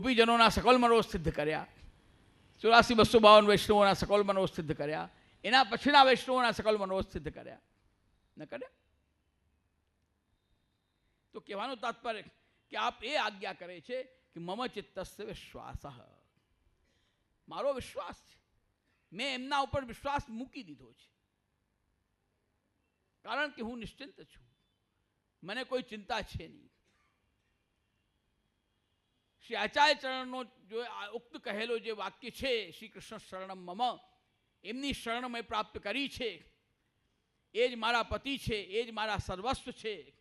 ગોપીજનોના સકલ મનોજ સિદ્ધ કર્યા. ચોરાસી બસો બાવન વૈષ્ણવોના સકલ મનોજ સિદ્ધ કર્યા. એના પછીના વૈષ્ણવોના સકલ મનોજ સિદ્ધ કર્યા. ન કરે? તો કહેવાનું તાત્પર્ય કે આપ એ આજ્ઞા કરે છે કે મમ ચિત્તસ્ય વિશ્વાસ. મારો વિશ્વાસ છે. મેં એમના ઉપર વિશ્વાસ મૂકી દીધો છે. કારણ કે હું નિશ્ચિંત છું. મને કોઈ ચિંતા છે નહીં. શ્રી આચાર્ય ચરણનો જો ઉક્ત કહેલો જે વાક્ય છે શ્રી કૃષ્ણ શરણમ મમ, એમની શરણ મેં પ્રાપ્ત કરી છે. એ જ મારા પતિ છે, એ જ મારા સર્વસ્વ છે.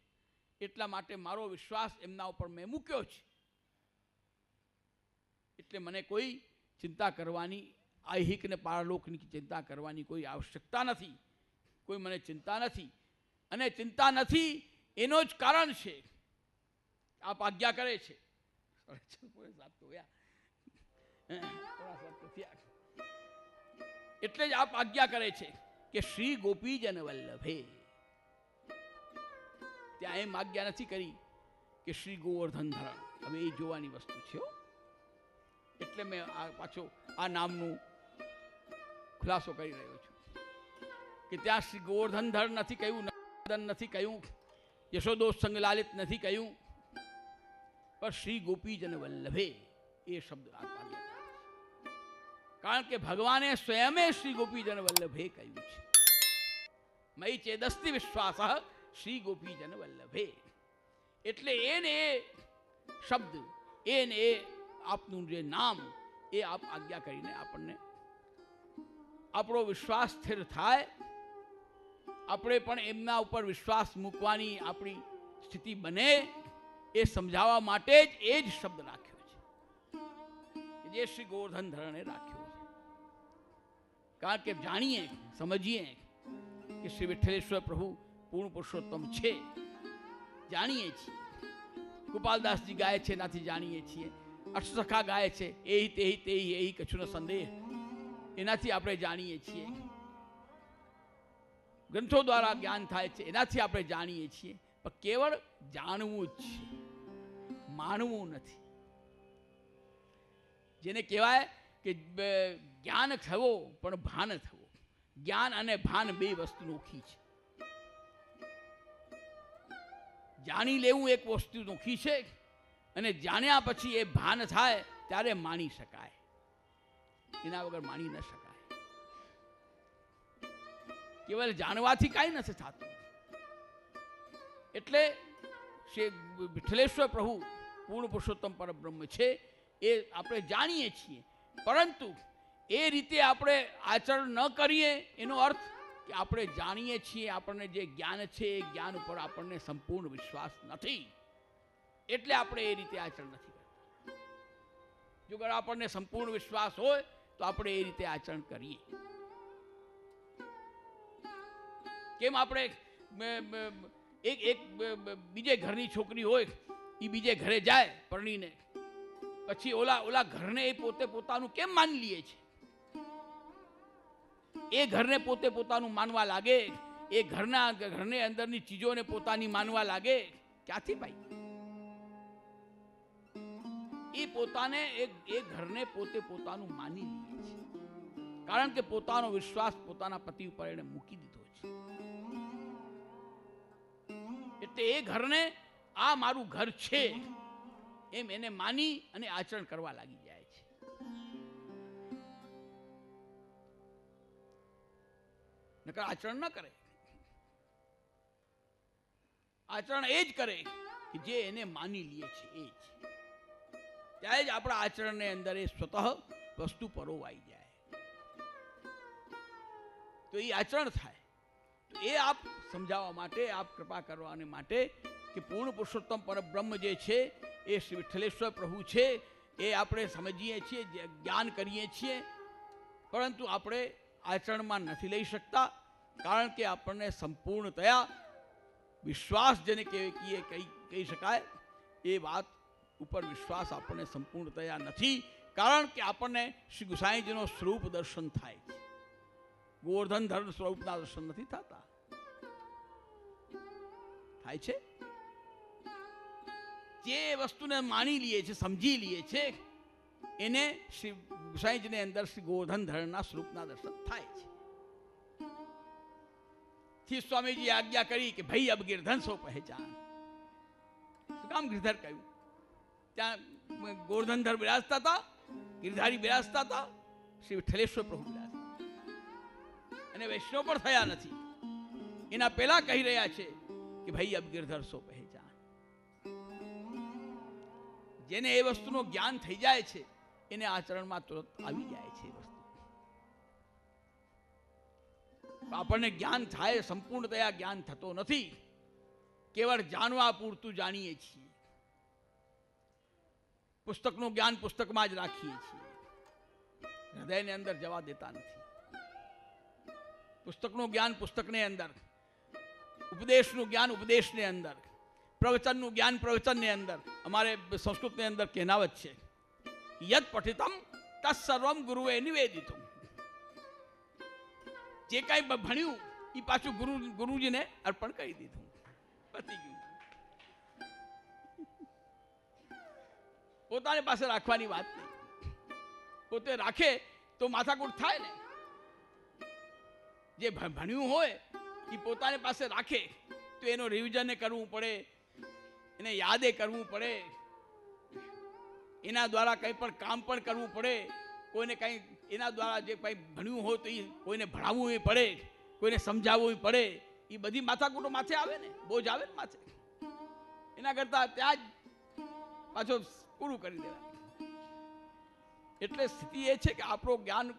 એટલા માટે મારો વિશ્વાસ એમના ઉપર મેં મૂક્યો છે. એટલે મને કોઈ ચિંતા કરવાની, આહિક ને પારલોકની ચિંતા કરવાની કોઈ આવશ્યકતા નથી. કોઈ મને ચિંતા નથી. અને ચિંતા નથી એનો જ કારણ છે. આપ આજ્ઞા કરે છે. એટલે જ આપ આજ્ઞા કરે છે કે શ્રી ગોપીજન વલ્લભે ત્યાં એમ આજ્ઞા નથી કરી કે શ્રી ગોવર્ધન ધરણ હવે એ જોવાની વસ્તુ છે. એટલે મેં આ પાછો આ નામનું ખુલાસો કરી રહ્યો છું કે ત્યાં શ્રી ગોવર્ધન ધર નથી કહ્યું નથી કહ્યું યશોદો સંગલાલિત નથી કહ્યું પણ શ્રી ગોપીજન વલ્લભે એ શબ્દ. કારણ કે ભગવાને સ્વયમે શ્રી ગોપીજન વલ્લભે કહ્યું છે મય ચેદસ્તિ વિશ્વાસ શ્રી ગોપીજન વલ્લભે એટલે એને શબ્દ એને આપનું જે નામ એ આપ આજ્ઞા કરીને આપણને આપણો વિશ્વાસ સ્થિર થાય આપણે પણ એમના ઉપર વિશ્વાસ મૂકવાની આપણી સ્થિતિ બને એ સમજાવવા માટે જ એ જ શબ્દ રાખ્યો છે. જે શ્રી ગોવર્ધન ધરણે રાખ્યો છે. કારણ કે જાણીએ, સમજીએ કે શ્રી વિઠ્ઠલેશ્વર પ્રભુ પૂર્ણ પુરુષોત્તમ છે. જાણીએ છીએ. ગોપાલદાસજી ગાય છે, એનાથી જાણીએ છીએ. અષ્ટસખા ગાય છે એ તે તે એહી કચ્છનો સંદેહ. એનાથી આપણે જાણીએ છીએ. ગ્રંથો દ્વારા જ્ઞાન થાય છે, એનાથી આપણે જાણીએ છીએ. પણ કેવળ જાણવું જ છે. માનવું નથી. જેને કહેવાય કે જ્ઞાન થવો પણ ભાન થવો. જ્ઞાન અને ભાન બે વસ્તુ નોખી છે. જાણી લેવું એક વસ્તુ નોખી છે અને જાણ્યા પછી એ ભાન થાય ત્યારે માણી શકાય. એના વગર માણી ન શકાય. કેવળ જાણવાથી કાંઈ નથી થતું. એટલે શ્રી વિઠ્ઠલેશ્વર પ્રભુ પૂર્ણ પુરુષોત્તમ પરબ્રહ્મ છે, એ આપણે જાણીએ છીએ. પરંતુ એ રીતે આપણે આચરણ ન કરીએ, એનો અર્થ કે આપણે જાણીએ છીએ આપણને જે જ્ઞાન છે, એ જ્ઞાન ઉપર આપણને સંપૂર્ણ વિશ્વાસ નથી. એટલે આપણે એ રીતે આચરણ નથી કરતા. જો આપણને સંપૂર્ણ વિશ્વાસ હોય, તો આપણે એ રીતે આચરણ કરીએ. કેમ આપણે એક એક બીજે ઘરની છોકરી હોય એ બીજે ઘરે જાય પરણીને. પછી ઓલા ઓલા ઘરને એ પોતે પોતાનું કેમ માની લે છે? એ ઘરને પોતે પોતાનું માનવા લાગે, એ ઘરના, ઘરને અંદરની ચીજોને પોતાની માનવા લાગે, ક્યાંથી ભાઈ? એ પોતાને, એ ઘરને પોતે પોતાનું માની લે છે. કારણ કે પોતાનો વિશ્વાસ પોતાના પતિ ઉપર એણે મૂકી દીધો છે. એટલે એ ઘરને આ મારું ઘર છે એમ એને માની અને આચરણ કરવા લાગી જાય છે. આચરણ ન કરે. આચરણ એ જ કરે કે જે એને માની લે છે, એ જ. ત્યારે જ આપણા આચરણને અંદર એ સ્વતઃ વસ્તુ પરોવાઈ જાય. તો એ આચરણ થાય. એ આપ સમજાવવા માટે, આપ કૃપા કરવાને માટે કે પૂર્ણ પુરુષોત્તમ પરબ્રહ્મ જે છે, એ શ્રી વિઠ્ઠલેશ્વર પ્રભુ છે, એ આપણે સમજીએ છીએ જ્ઞાન કરીએ છીએ. પરંતુ આપણે આચરણમાં નથી લઈ શકતા, કારણ કે આપણને સંપૂર્ણતયા વિશ્વાસ જેને કહે- કહીએ, કહી કહી શકાય, એ વાત ઉપર વિશ્વાસ આપણને સંપૂર્ણતયા નથી, કારણ કે આપણને શ્રી ગુસાઈજીનો સ્વરૂપ દર્શન થાય છે. ગોવર્ધન ધર્મ સ્વરૂપના દર્શન નથી થતા. થાય છે? જે વસ્તુને માણી લઈએ છે, સમજી લઈએ છે, એને શ્રી ગુસાઈજીની અંદર શ્રી ગોવર્ધન ધરણના સ્વરૂપના દર્શન થાય છે. થી સ્વામીજી આજ્ઞા કરી કે, ભાઈ, અબ ગિરધન સો પહેચાન. કામ ગિરધર કહ્યું? ત્યાં ગોવર્ધનધર બિરાજતા હતા ગિરધારી બિરાજતા હતા શ્રી વિઠ્ઠલેશ્વર પ્રભુ અને વૈષ્ણવ પણ થયા નથી. એના પહેલા કહી રહ્યા છે કે, ભાઈ, અબ ગિરધર સો પહેચાન. જેને એ વસ્તુનું જ્ઞાન થઈ જાય છે, એને આચરણમાં તુરંત આવી જાય છે આપણને જ્ઞાન થાય, સંપૂર્ણતયા જ્ઞાન થતો નથી. કેવળ જાણવા પૂરતું જાણીએ છીએ. પુસ્તકનું જ્ઞાન પુસ્તકમાં જ રાખીએ છીએ. હૃદયની અંદર જવા દેતા નથી. પુસ્તકનું જ્ઞાન પુસ્તકની અંદર. ઉપદેશનું જ્ઞાન ઉપદેશને અંદર. પ્રવચનનું જ્ઞાન પ્રવચનની અંદર. અમારે સંસ્કૃતની અંદર કહેનાવત છે, યદ પઠિતમ તત્સર્વમ ગુરુએ નિવેદિતું જે કાંઈ ભણ્યું એ પાછું ગુરુ, ગુરુજીને અર્પણ કરી દીધું. પતી ગયું. પોતાની પાસે રાખવાની વાત નહીં. પોતે રાખે તો માથાકૂટ થાય ને. જે ભણ્યું હોય એ પોતાની પાસે રાખે તો એનો રિવિઝન કરવું પડે. એને યાદે કરવું પડે. એના દ્વારા કંઈ પણ કામ પણ કરવું પડે. કોઈને કંઈ, એના દ્વારા જે કંઈ ભણ્યું હોય તો એ કોઈને ભણાવવું પડે. કોઈને સમજાવવું પડે. એ બધી માથાકૂટો માથે આવે ને? બોજ આવે ને માથે? એના કરતાં ત્યાં જ પાછો પૂરું કરી દેવાય. એટલે સ્થિતિ એ છે કે આપણો જ્ઞાન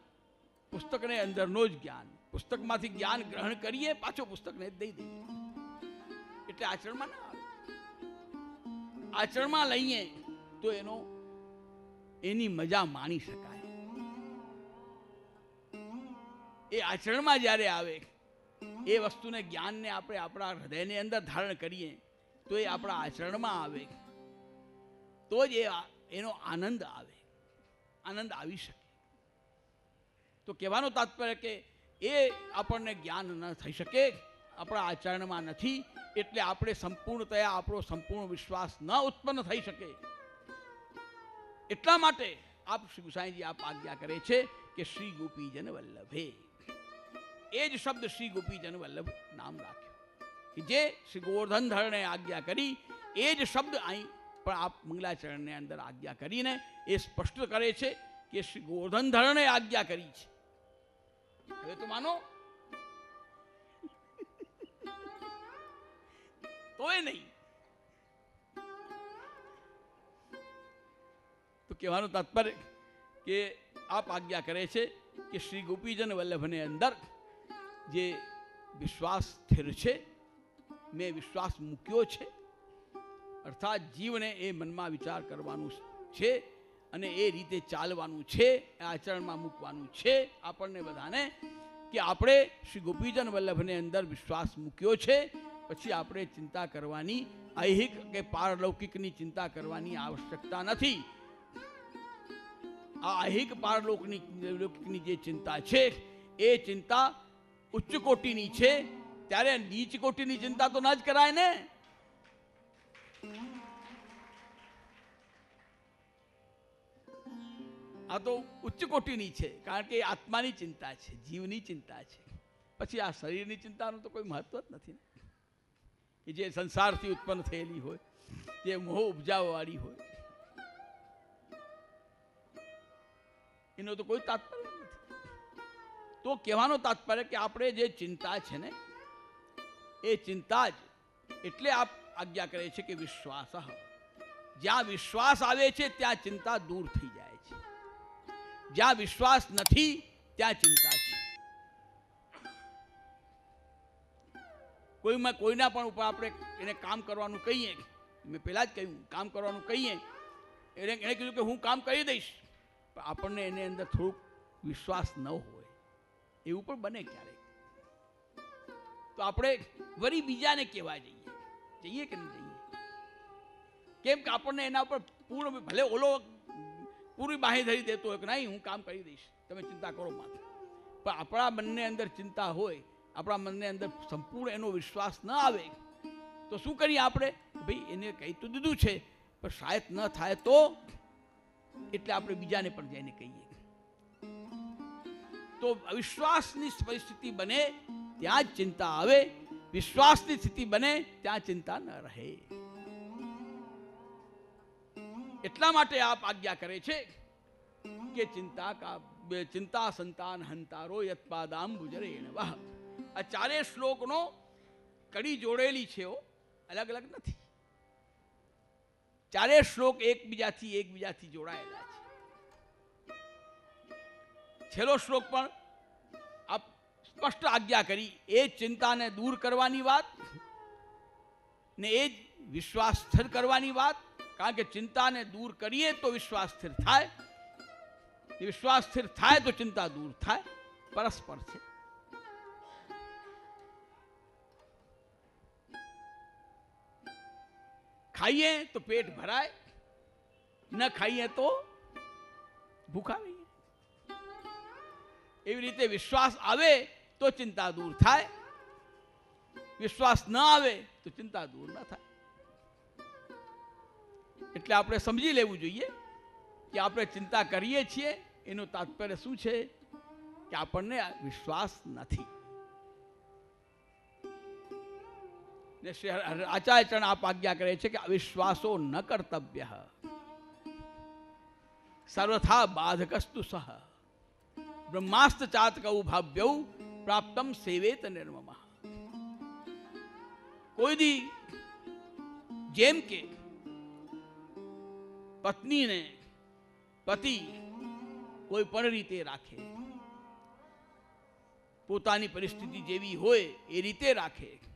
પુસ્તકને અંદરનો જ જ્ઞાન. પુસ્તકમાંથી જ્ઞાન ગ્રહણ કરીએ, પાછો પુસ્તકને દઈ દઈએ. એટલે આચરણમાં ના આવે. આચરણમાં લઈએ તો એનો, એની મજા માણી શકાય. એ આચરણમાં જ્યારે આવે, એ વસ્તુને જ્ઞાનને આપણે આપણા હૃદયની અંદર ધારણ કરીએ, તો એ આપણા આચરણમાં આવે. તો જ એ એનો આનંદ આવે. આનંદ આવી શકે. તો કહેવાનો તાત્પર્ય કે એ આપણને જ્ઞાન ન થઈ શકે આપણા આચરણમાં નથી, એટલે આપણે સંપૂર્ણતયા આપણો સંપૂર્ણ વિશ્વાસ ન ઉત્પન્ન થઈ શકે. એટલા માટે આપ શ્રી ગુસાઈજી આપ આજ્ઞા કરે છે કે શ્રી ગોપીજન વલ્લભે. એ જ શબ્દ શ્રી ગોપીજન વલ્લભ નામ રાખ્યું. કે જે શ્રી ગોવર્ધન ધરણે આજ્ઞા કરી, એ જ શબ્દ અહીં પણ આપ મંગલાચરણને અંદર આજ્ઞા કરીને એ સ્પષ્ટ કરે છે કે શ્રી ગોવર્ધન ધરણે આજ્ઞા કરી છે. હવે તો માનો તોય નહીં. તો કહેવાનું તાત્પર્ય કે આપ આજ્ઞા કરે છે કે શ્રી ગોપીજન વલ્લભને અંદર જે વિશ્વાસ સ્થિર છે, મેં વિશ્વાસ મૂક્યો છે, અર્થાત જીવને એ મનમાં વિચાર કરવાનું છે અને એ રીતે ચાલવાનું છે આચરણમાં મૂકવાનું છે, આપણને બધાને કે આપણે શ્રી ગોપીજન વલ્લભને અંદર વિશ્વાસ મૂક્યો છે પછી આપણે ચિંતા કરવાની, ઐહિક કે પારલૌકિકની ચિંતા કરવાની આવશ્યકતા નથી. આ ઐહિક પારલૌકની લૌકિકની જે ચિંતા છે, એ ચિંતા ઉચ્ચ કોટીની છે. ત્યારે નીચ કોટીની ચિંતા તો ના જ કરાય ને? આ તો ઉચ્ચ કોટીની છે, કારણ કે આત્માની ચિંતા છે, જીવની ચિંતા છે. પછી આ શરીરની ચિંતાનું તો કોઈ મહત્વ જ નથી ને? કે જે સંસારથી ઉત્પન્ન થયેલી હોય જે મોહ ઉપજાવવાળી હોય. એનો તો કોઈ તાત્પર્ય નથી. તો કહેવાનો તાત્પર્ય કે આપણે જે ચિંતા છે ને, એ ચિંતા જ એટલે આપ આજ્ઞા કરે છે કે વિશ્વાસ. જ્યાં વિશ્વાસ આવે છે, ત્યાં ચિંતા દૂર થઈ જાય છે. જ્યાં વિશ્વાસ નથી, ત્યાં ચિંતા છે. કોઈમાં કોઈના પણ ઉપર આપણે એને કામ કરવાનું કહીએ. મેં પહેલાં જ કહ્યું, કામ કરવાનું કહીએ. એને એણે કીધું કે હું કામ કરી દઈશ. પણ આપણને એની અંદર થોડુંક વિશ્વાસ ન હોય. એવું પણ બને ક્યારેક. તો આપણે વળી બીજાને કહેવા જઈએ. જઈએ કે નહીં જઈએ? કેમ કે આપણને એના ઉપર પૂર્ણ ભલે ઓલો પૂરી બાંહેધરી દેતો હોય કે નહીં, હું કામ કરી દઈશ. તમે ચિંતા કરો માથે પણ આપણા બંને અંદર ચિંતા હોય આપણા મનને અંદર સંપૂર્ણ એનો વિશ્વાસ ન આવે, તો શું કરીએ આપણે? ભાઈ, એને કહી તો દીધું છે, પણ શાયદ ન થાય તો? એટલે આપણે બીજાને પણ જઈને કહીએ. તો અવિશ્વાસની પરિસ્થિતિ બને, ત્યાં જ ચિંતા આવે. વિશ્વાસની સ્થિતિ બને, ત્યાં ચિંતા ન રહે. એટલા માટે આપ આજ્ઞા કરે છે કે ચિંતા કા ચિંતા સંતાન હંતારો યત્પાદામ ગુજરેણ વાહ. આ ચારે શ્લોકનો કડી જોડેલી છે અલગ અલગ નથી. ચારેય શ્લોક એકબીજાથી એકબીજાથી જોડાયેલા છે. છેલ્લો શ્લોક પણ આપ સ્પષ્ટ આજ્ઞા કરી, એ ચિંતાને દૂર કરવાની વાત ને એ જ વિશ્વાસ સ્થિર કરવાની વાત. કારણ કે ચિંતાને દૂર કરીએ તો વિશ્વાસ સ્થિર થાય. વિશ્વાસ સ્થિર થાય તો ચિંતા દૂર થાય. પરસ્પર છે. ખાઈએ તો પેટ ભરાય, ન ખાઈએ તો ભૂખા રહીએ. એવી રીતે વિશ્વાસ આવે તો ચિંતા દૂર થાય. વિશ્વાસ ન આવે તો ચિંતા દૂર ન થાય. એટલે આપણે સમજી લેવું જોઈએ કે આપણે ચિંતા કરીએ છીએ, એનું તાત્પર્ય શું છે? કે આપણને વિશ્વાસ નથી. ને શ્રી હર- હર- આચાર્ય ચરણ આપ આજ્ઞા કરે છે કે અવિશ્વાસો ન કર્તવ્ય. સર્વથા બાધકસ્તુ સહ. બ્રહ્માસ્ત ચાતકૌ ભાવ્યૌ પ્રાપ્તમ સેવેત નિર્મમ. કોઈ દી જેમ કે પત્નીને પતિ કોઈ પણ રીતે રાખે, પોતાની પરિસ્થિતિ જેવી હોય એ રીતે રાખે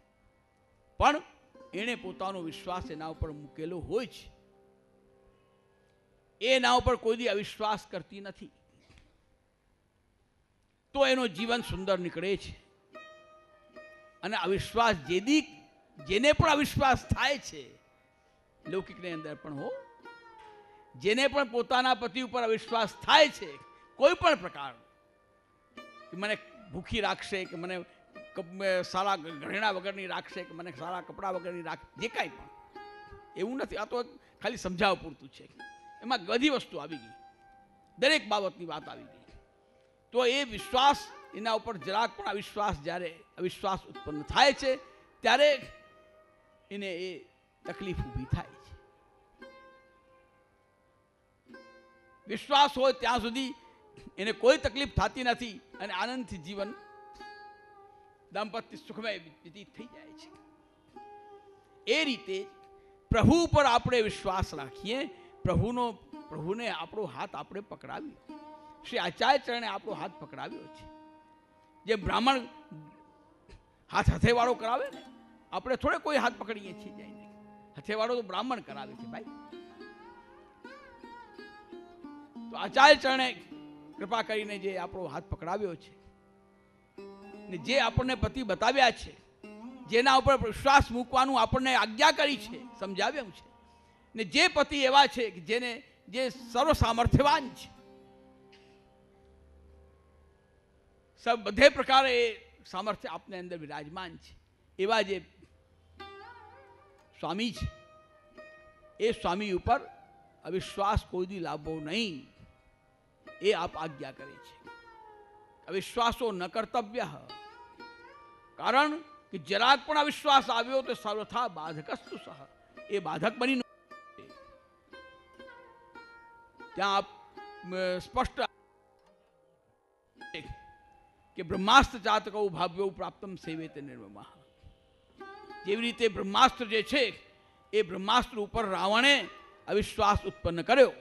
પણ એણે પોતાનો વિશ્વાસ એના ઉપર મૂકેલો હોય છે એના ઉપર કોઈ દી અવિશ્વાસ કરતી નથી. તો એનો જીવન સુંદર નીકળે છે. અને અવિશ્વાસ જેદી જેને પણ અવિશ્વાસ થાય છે, લૌકિકની અંદર પણ હો, જેને પણ પોતાના પતિ ઉપર અવિશ્વાસ થાય છે, કોઈ પણ પ્રકાર મને ભૂખી રાખશે, કે મને સારા ઘરેણા વગરની રાખશે કે મને સારા કપડાં વગરની રાખ જે કાંઈ પણ. એવું નથી, આ તો ખાલી સમજાવવા પૂરતું છે. એમાં બધી વસ્તુ આવી ગઈ. દરેક બાબતની વાત આવી ગઈ. તો એ વિશ્વાસ, એના ઉપર જરાક પણ અવિશ્વાસ જ્યારે અવિશ્વાસ ઉત્પન્ન થાય છે, ત્યારે એને એ તકલીફ ઊભી થાય છે. વિશ્વાસ હોય ત્યાં સુધી એને કોઈ તકલીફ થતી નથી અને આનંદથી જીવન દાંપત્ય સુખમય વ્યતીત થઈ જાય છે. એ રીતે પ્રભુ ઉપર આપણે વિશ્વાસ રાખીએ, પ્રભુનો, પ્રભુને આપણો હાથ આપણે પકડાવ્યો શ્રી આચાર્ય ચરણે આપણો હાથ પકડાવ્યો છે. જે બ્રાહ્મણ હાથ હથેવાળો કરાવે ને, આપણે થોડે કોઈ હાથ પકડીએ છીએ જઈને. હથેવાળો તો બ્રાહ્મણ કરાવે છે ભાઈ. તો આચાર્ય ચરણે કૃપા કરીને જે આપણો હાથ પકડાવ્યો છે ને જે આપણને પતિ બતાવ્યા છે, જેના ઉપર વિશ્વાસ મૂકવાનું આપણને આજ્ઞા કરી છે સમજાવ્યું છે. ને જે પતિ એવા છે કે જેને જે સર્વ સામર્થ્યવાન છે. સબ બધે પ્રકારે સામર્થ્ય આપને અંદર વિરાજમાન છે. એવા જે સ્વામી છે, એ સ્વામી ઉપર અવિશ્વાસ કોઈ દી લાવવો નહીં, એ આપ આજ્ઞા કરે છે. અવિશ્વાસો ન કર્તવ્ય. કારણ કે જરાક પણ અવિશ્વાસ આવ્યો તો સર્વથા બાધકસ્તુ સહ. એ બાધક બની ત્યાં સ્પષ્ટ કે બ્રહ્માસ્ત્ર ચાતકો ભાવ્યો પ્રાપ્તમ સેવેત નિર્મમઃ જેવી રીતે બ્રહ્માસ્ત્ર જે છે, એ બ્રહ્માસ્ત્ર ઉપર રાવણે અવિશ્વાસ ઉત્પન્ન કર્યો.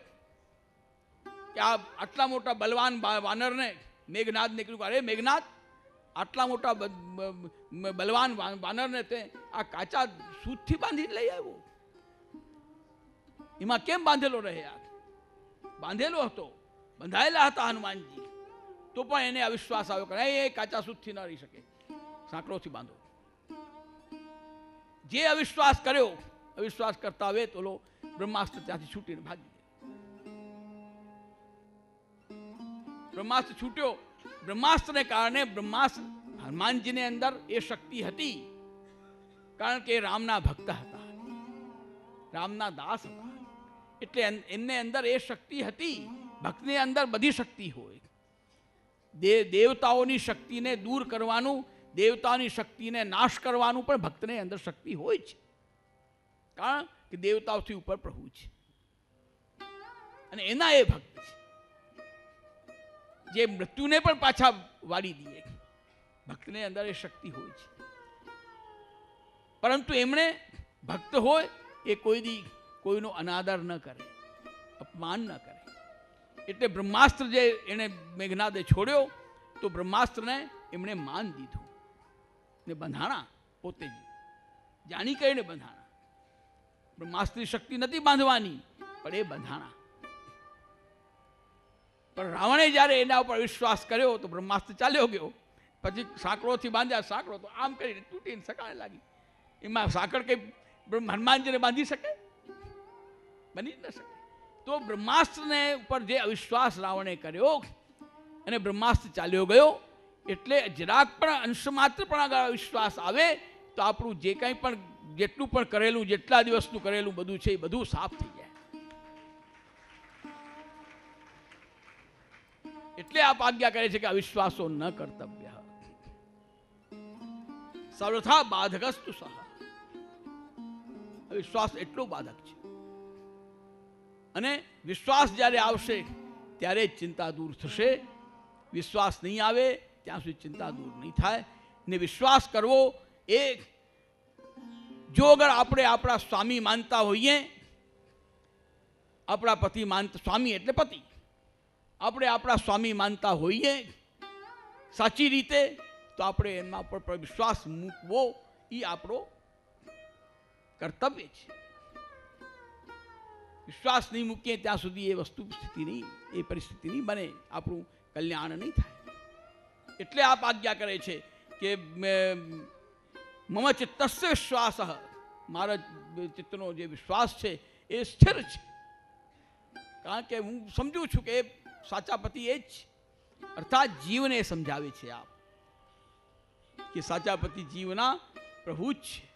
કે આ આટલા મોટા બલવાન વાનરને મેઘનાદ નીકળ્યું. અરે, મેઘનાદ? આટલા મોટા બલવાન વાનરને તે આ કાચા સૂતથી બાંધી લઈ આવ્યો. એમાં કેમ બાંધેલો રહે આ? બાંધેલો હતો. બંધાયેલા હતા હનુમાનજી. તો પણ એને અવિશ્વાસ આવ્યો કે એ કાચા સૂતથી ન રહી શકે. સાંકળોથી બાંધો. જે અવિશ્વાસ કર્યો, અવિશ્વાસ કરતા હવે તો લો, બ્રહ્માસ્ત્ર ત્યાંથી છૂટીને ભાગી બ્રહ્માસ્ત્ર છૂટ્યો બ્રહ્માસ્ત્રને કારણે બ્રહ્માસ્ત્ર હનુમાનજીની અંદર એ શક્તિ હતી. કારણ કે રામના ભક્ત હતા. રામના દાસ હતા. એટલે એમને અંદર એ શક્તિ હતી. ભક્તની અંદર બધી શક્તિ હોય. દેવતાઓની શક્તિને દૂર કરવાનું, દેવતાઓની શક્તિને નાશ કરવાનું પણ ભક્તને અંદર શક્તિ હોય છે કારણ કે દેવતાઓથી ઉપર પ્રભુ છે. અને એના એ ભક્ત છે. જે મૃત્યુને પણ પાછા વાળી દે ભક્તને અંદર એ શક્તિ હોય છે. પરંતુ એમણે ભક્ત હોય એ કોઈ દી કોઈનો અનાદર ન કરે, અપમાન ન કરે. એટલે બ્રહ્માસ્ત્ર જે એણે મેઘનાદે છોડ્યો, તો બ્રહ્માસ્ત્રને એમણે માન દીધું. ને બંધાણા પોતે જ. જાણી કહીને બંધાણા. બ્રહ્માસ્ત્રની શક્તિ નથી બાંધવાની, પણ એ બંધાણા. પણ રાવણે જ્યારે એના ઉપર વિશ્વાસ કર્યો તો બ્રહ્માસ્ત્ર ચાલ્યો ગયો. પછી સાંકળોથી બાંધ્યા, સાંકળો તો આમ કરીને તૂટીને સકાળે લાગી. એમાં સાંકળ કંઈ હનુમાનજીને બાંધી શકે? બની જ ન શકે. તો બ્રહ્માસ્ત્રને ઉપર જે અવિશ્વાસ રાવણે કર્યો અને બ્રહ્માસ્ત્ર ચાલ્યો ગયો, એટલે જરાક પણ અંશ માત્ર પણ આગળ વિશ્વાસ આવે, તો આપણું જે કંઈ પણ જેટલું પણ કરેલું, જેટલા દિવસનું કરેલું બધું છે એ બધું સાફ થઈ જાય. એટલે આપ આજ્ઞા કરે છે કે અવિશ્વાસો ન કર્તવ્ય. સર્વથા બાધકસ્તુ સહ. વિશ્વાસ એટલો બાધક છે. અને વિશ્વાસ જ્યારે આવશે, ત્યારે ચિંતા દૂર થશે. વિશ્વાસ નહીં આવે, ત્યાં સુધી ચિંતા દૂર નહીં થાય. ને વિશ્વાસ કરવો એ જો અગર આપણે આપણા સ્વામી માનતા હોઈએ, આપણા પતિ માનતા સ્વામી એટલે પતિ. આપણે આપણા સ્વામી માનતા હોઈએ, સાચી રીતે, તો આપણે એમના પર વિશ્વાસ મૂકવો એ આપણો કર્તવ્ય છે. વિશ્વાસ નહીં મૂકીએ ત્યાં સુધી એ વસ્તુ સ્થિતિ નહીં, એ પરિસ્થિતિ નહીં બને, આપણું કલ્યાણ નહીં થાય. એટલે આપ આજ્ઞા કરે છે કે મમ ચિત્તસ્ય વિશ્વાસ. મારા ચિત્તનો જે વિશ્વાસ છે એ સ્થિર છે. કારણ કે હું સમજું છું કે સાચા પતિ એ જ. અર્થાત જીવને સમજાવે છે આપ કે સાચા પતિ જીવના પ્રભુ જ છે.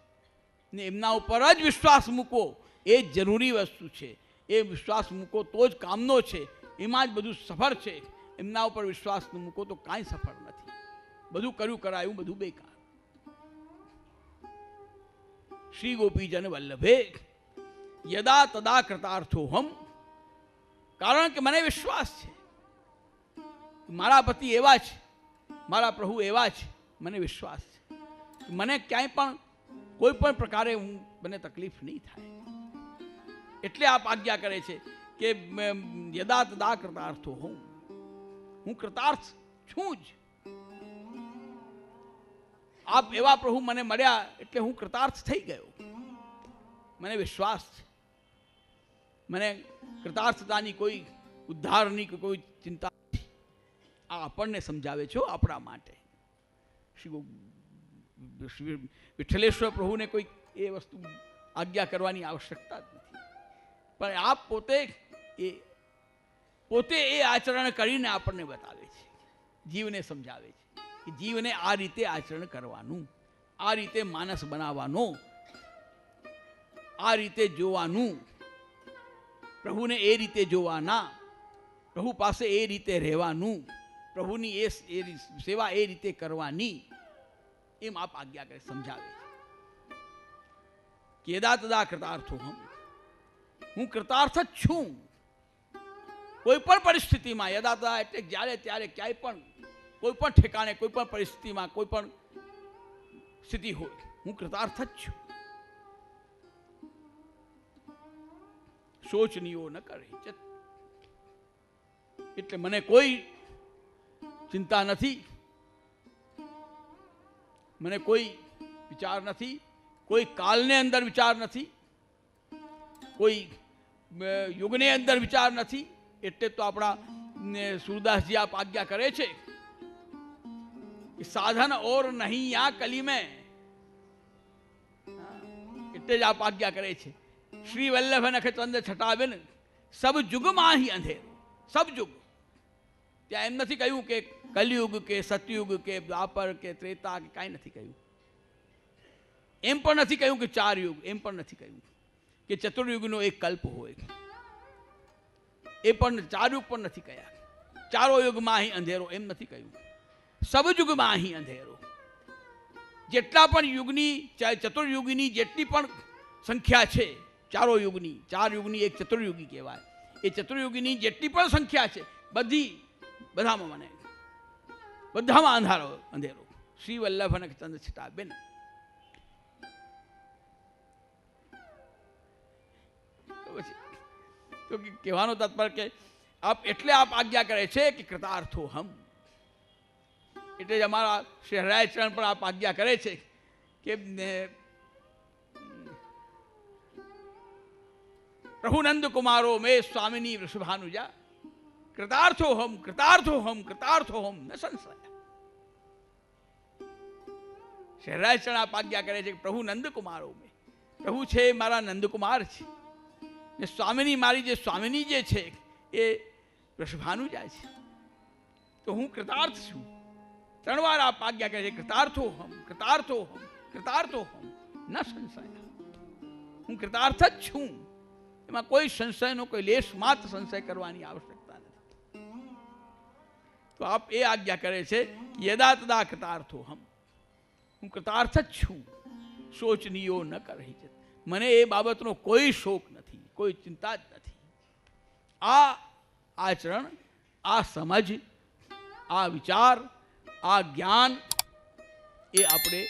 ને એમના ઉપર જ વિશ્વાસ મૂકો. એ જરૂરી વસ્તુ છે. એ વિશ્વાસ મૂકો તો જ કામનો છે. એમાં જ બધું સફળ છે. એમના ઉપર વિશ્વાસ ન મૂકો તો કાંઈ સફળ નથી. બધું કર્યું કરાયું, બધું બેકાર. શ્રી ગોપીજન વલ્લભે યદા તદા કૃતાર્થોહમ. કારણ કે મને વિશ્વાસ છે. મારા પતિ એવા છે મારા પ્રભુ એવા છે મને વિશ્વાસ છે. મને ક્યાંય પણ કોઈ પણ પ્રકારે હું, મને તકલીફ નહીં થાય. એટલે આપ આજ્ઞા કરે છે કે યદા તદા કૃતાર્થો હું હું કૃતાર્થ છું જ. આપ એવા પ્રભુ મને મળ્યા એટલે હું કૃતાર્થ થઈ ગયો. મને વિશ્વાસ છે. મને કૃતાર્થતાની કોઈ ઉદ્ધારની કોઈ ચિંતા આ આપણને સમજાવે છો આપણા માટે. શ્રી વિઠ્ઠલેશ્વર પ્રભુને કોઈ એ વસ્તુ આજ્ઞા કરવાની આવશ્યકતા જ નથી. પણ આપ પોતે એ પોતે એ આચરણ કરીને આપણને બતાવે છે. જીવને સમજાવે છે કે જીવને આ રીતે આચરણ કરવાનું, આ રીતે માનસ બનાવવાનો, આ રીતે જોવાનું, પ્રભુને એ રીતે જોવાના, પ્રભુ પાસે એ રીતે રહેવાનું પ્રભુની એ સેવા એ રીતે કરવાની એમ આપ આજ્ઞા કરે સમજાવે કેદા તદા કૃતાર્થો હમ. હું કૃતાર્થ જ છું. કોઈ પણ પરિસ્થિતિમાં યદા તદા એટલે જ્યારે ત્યારે ક્યાંય પણ, કોઈ પણ ઠેકાણે, કોઈ પણ પરિસ્થિતિમાં, કોઈ પણ સ્થિતિ હોય, હું કૃતાર્થ જ છું. શોચનીયો ન કરે. એટલે મને કોઈ ચિંતા નથી. મને કોઈ વિચાર નથી. કોઈ કાલને અંદર વિચાર નથી. કોઈ યુગને અંદર વિચાર નથી. એટલે તો આપણા સુરદાસજી આપ આજ્ઞા કરે છે સાધન ઓર નહીં આ કલી મેં. એટલે જ આપ આજ્ઞા કરે છે. શ્રી વલ્લભ નખ ચંદ છટાવેન સબ જુગમાં હી અંધેર. સબ જુગ. ત્યાં એમ નથી કહ્યું કે કલયુગ કે સતયુગ કે દ્વાપર કે ત્રેતા કે કાંઈ નથી કહ્યું. એમ પણ નથી કહ્યું કે ચાર યુગ એમ પણ નથી કહ્યું કે ચતુર્યુગનો એક કલ્પ હોય. એ પણ ચાર યુગ પણ નથી કહ્યા ચારો યુગમાં અહીં અંધેરો, એમ નથી કહ્યું. સબયુગમાં અહીં અંધેરો. જેટલા પણ યુગની ચતુર્યુગીની જેટલી પણ સંખ્યા છે, ચારો યુગની, ચાર યુગની એક ચતુર્યુગી કહેવાય. એ ચતુર્યુગીની જેટલી પણ સંખ્યા છે, બધી બધામાં મને બધામાં અંધારો, અંધેરો. શ્રી વલ્લભ અને ચંદ્ર બેન. કહેવાનો તાત્પર્ય કે આપ એટલે આપ આજ્ઞા કરે છે કે કૃતાર્થો હમ. એટલે જ અમારા શ્રી હરાયચરણ પણ આપ આજ્ઞા કરે છે કે પ્રભુનંદ કુમારો મેં સ્વામિની વૃષભાનુજા કૃતાર્થો હમ કૃતાર્થો હમ કૃતાર્થો હમ ન સંશય. શહેરાચરણ આપ કરે છે પ્રભુ નંદકુમારો મેં પ્રભુ છે એ મારા નંદકુમાર છે. ને સ્વામિની, મારી જે સ્વામિની જે છે, એ વૃષભાનુજા છે. તો હું કૃતાર્થ છું. ત્રણ વાર આપ આજ્ઞા કરે છે કૃતાર્થો હમ કૃતાર્થો હમ કૃતાર્થો હમ ન સંશય. હું કૃતાર્થ જ છું. એમાં કોઈ સંશયનો કોઈ લેશ માત્ર સંશય કરવાની આવશ્યકતા નથી તો આપ એ આજ્ઞા કરે છે યદા તદા કૃતાર્થો હમ. હું કૃતાર્થ જ છું. શોચનીયો ન કરી મને એ બાબતનો કોઈ શોક નથી, કોઈ ચિંતા જ નથી. આ આચરણ, આ સમજ, આ વિચાર, આ જ્ઞાન એ આપણે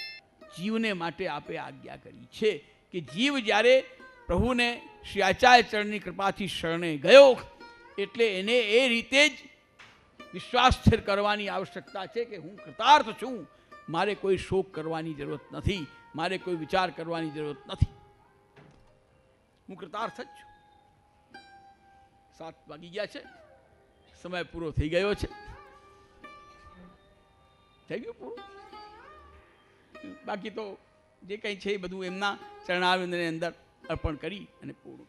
જીવને માટે આપે આજ્ઞા કરી છે કે જીવ જ્યારે પ્રભુને શ્રી આચાર્યચરણની કૃપાથી શરણે ગયો, એટલે એને એ રીતે જ વિશ્વાસ સ્થિર કરવાની આવશ્યકતા છે કે હું કૃતાર્થ છું. મારે કોઈ શોક કરવાની જરૂરત નથી. મારે કોઈ વિચાર કરવાની જરૂરત નથી. હું કૃતાર્થ જ છું. સાત વાગી ગયા છે. સમય પૂરો થઈ ગયો છે. થઈ ગયું પૂરું? બાકી તો જે કંઈ છે એ બધું એમના ચરણાવિંદની અંદર અર્પણ કરી અને પૂર્ણ